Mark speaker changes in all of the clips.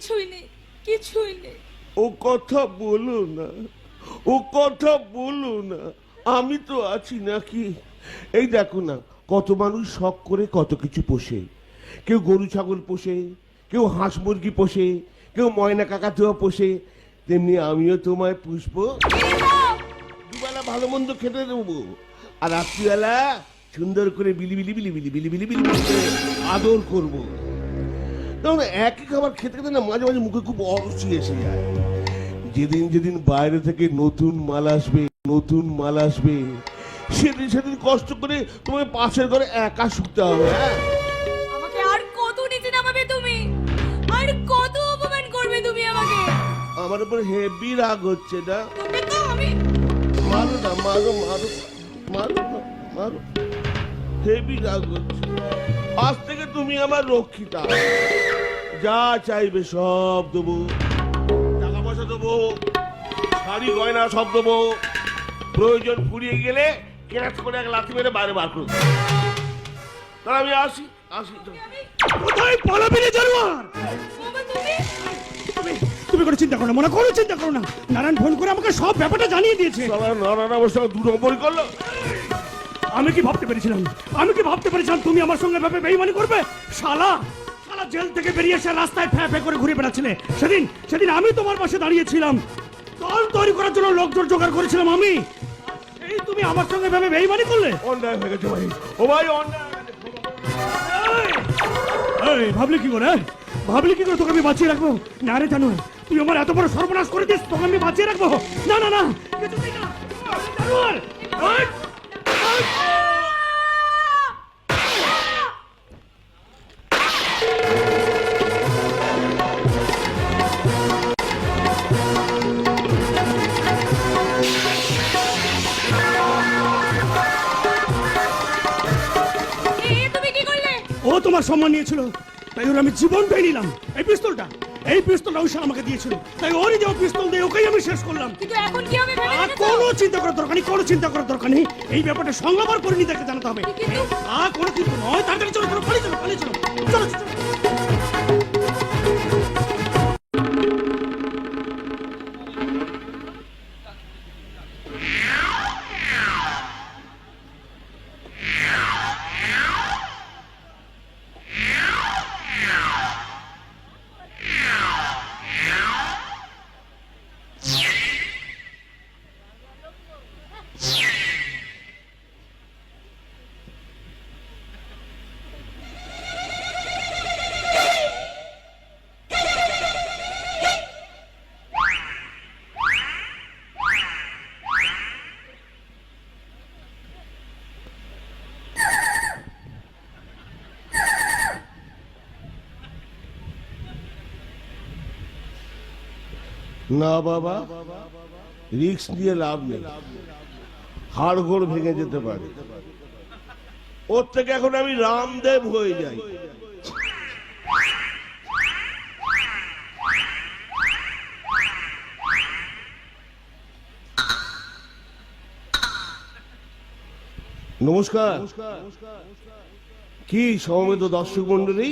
Speaker 1: কিছুই নেই কিছুই নেই।
Speaker 2: ও কথা বলো না ও কথা বলো না আমি তো আছি নাকি? এই দেখো না কত মানুষ শখ করে কত কিছু পোষে। কেউ গরু ছাগল পোষে কেউ হাঁস মুরগি পোষে কেউ ময়না কাকাতুয়া পোষে তেমনি আমিও তোমায় পুষব। দুবেলা ভালো মন্দ খেতে দেবো। আর রাত্রিবেলা সুন্দর করে বিলি বিলি বিলি বিলি বিলি বিলি বিলি আদর করব। একই খাবার খেতে খেতে না মাঝে মাঝে মুখে খুব অরুচি এসে যায়। যেদিন যেদিন বাইরে থেকে নতুন মাল আসবে নতুন মাল আসবে সেদিন সেদিন কষ্ট করে তোমায় পাশের ঘরে একা শুতে হবে হ্যাঁ?
Speaker 1: আমাকে আর কত নিচে নামাবে তুমি? আর কত অপমান করবে তুমি আমাকে?
Speaker 2: আমার উপর হেভি রাগ হচ্ছে না?
Speaker 1: তুমি তো আমি
Speaker 2: মারো না মারো মারো মারো মারো। হেভি রাগ হচ্ছে। আজ থেকে তুমি আমার রক্ষিতা। যা চাইবে সব দেবো। টাকা পয়সা দেবো। শাড়ি গয়না সব দেবো। প্রয়োজন ফুরিয়ে গেলে কেরাত করে এক লাথি মেরে বাইরে বার করব তাহলে আমি আসি আসি।
Speaker 3: কোথায় পালাবি রে জানোয়ার?
Speaker 1: তুমি
Speaker 3: কোনো চিন্তা করো না মনে কোনো চিন্তা করো না। নারায়ণ ফোন করে আমাকে সব ব্যাপারটা জানিয়ে দিয়েছে।
Speaker 2: নারায়ণ সঙ্গে দু নম্বরই করল।
Speaker 3: আমি কি ভাবতে পেরেছিলাম? আমি কি ভাবতে পেরেছিলাম তুমি আমার সঙ্গে ভাবে বেইমানি করবে? শালা শালা জেল থেকে বেরিয়ে এসে রাস্তায় ফ্যা ফ্যা করে ঘুরে বেড়াচ্ছিলে। সেদিন সেদিন আমি তোমার পাশে দাঁড়িয়েছিলাম। দল তৈরি করার জন্য লোকজন জোগাড় করেছিলাম আমি। এই তুমি আমার সঙ্গে ভাবে বেইমানি করলে?
Speaker 2: অন্যায় হয়ে গেছে ভাই। ও ভাই অন্যায়।
Speaker 3: এই, ভাবলি কি করে? ভাবলি কি করে? তোকে আমি বাঁচিয়ে রাখব? না রে জানো তুই আমার এত বড় সর্বনাশ করে দিস তোকে আমি বাঁচিয়ে রাখব? না না না কিছুতেই না। জানোয়ার, ও তোমার সম্মান নিয়েছিল। তাই ওর আমি জীবনটাই নিলাম। এই পিস্তলটা এই পিস্তলটা ওই আমাকে দিয়েছিল। তাই ওরই দেওয়া পিস্তল দিয়ে শেষ করলাম।
Speaker 1: কিন্তু এখন কি হবে ভেবে
Speaker 3: আর
Speaker 1: দেখেছ?
Speaker 3: কোনো চিন্তা করার দরকার নেই কোনো চিন্তা করার দরকার নেই। এই ব্যাপারটা সংলাপ আর পরিণীতাকে জানাতে হবে।
Speaker 1: কিন্তু
Speaker 3: আর কোনো কিন্তু নয় তাড়াতাড়ি চলো চলো পালিয়ে চলো পালিয়ে চলো চলো চলো।
Speaker 2: না বাবা রিক্স নিয়ে লাভ নেই। হাড় গোড় ভেঙে যেতে পারে। ওর থেকে এখন আমি রামদেব হয়ে যাই। নমস্কার। কি সমবেত দর্শক মন্ডলী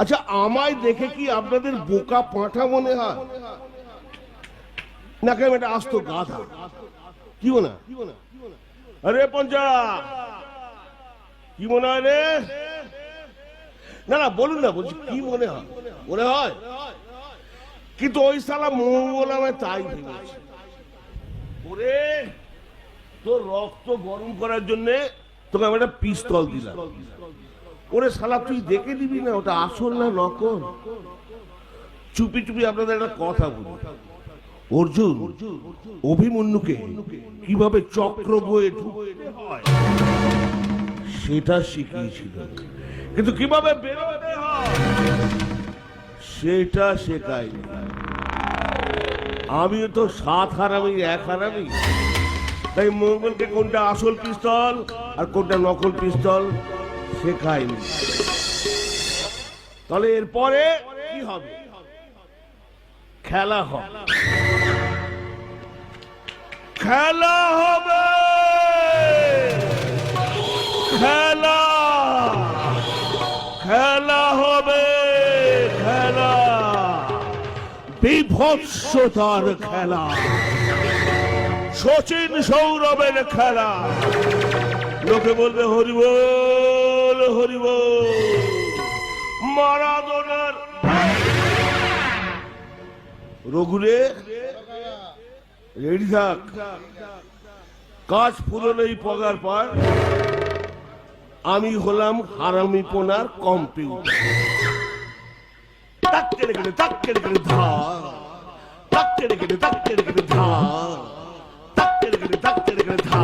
Speaker 2: আচ্ছা আমায় দেখে কি আপনাদের বোকা পাঁঠা মনে হয়? না কেন এটা আসতো গাধা? কি হয়? আরে পঞ্চা কি মনে হয় রে? না না, বলুন না, বলছি, কি মনে হয়? মনে হয়? কিন্তু ওই সালা মঙ্গল তাই ওরে, তোর রক্ত গরম করার জন্য তোকে আমি একটা পিস্তল দিলাম। ওরে শালা, তুই দেখে দিবি না, ওটা আসল না নকল? চুপি চুপি আপনাদের একটা কথা বলি। অর্জুন, অভিমন্যুকে কীভাবে চক্র বয়ে ঢুকতে হয় সেটা শিখিয়েছিল। কিন্তু কীভাবে বেরোতে সেটা শেখায়নি। আমিও তো সাত হারামি, এক হারামি। তাই মঙ্গলকে কোনটা আসল পিস্তল আর কোনটা নকল পিস্তল শেখায়নি। তাহলে এরপরে কি হবে? খেলা হবে। খেলা হবে। খেলা। খেলা হবে, খেলা। বিভৎসতার খেলা। সচিন সৌরভের খেলা। লোকে বলবে হরিবল হরিবল মারাদোনার রঘুরে রেডি থাক। কাজ ফুরলেই পগার পার আমি হলাম হারামি পোনার কম্পিউটার তাক কেড়ে কেড়ে তাক কেড়ে কেড়ে ধা তাক কেড়ে কেড়ে তাক কেড়ে কেড়ে ধা তাক কেড়ে কেড়ে তাক কেড়ে কেড়ে ধা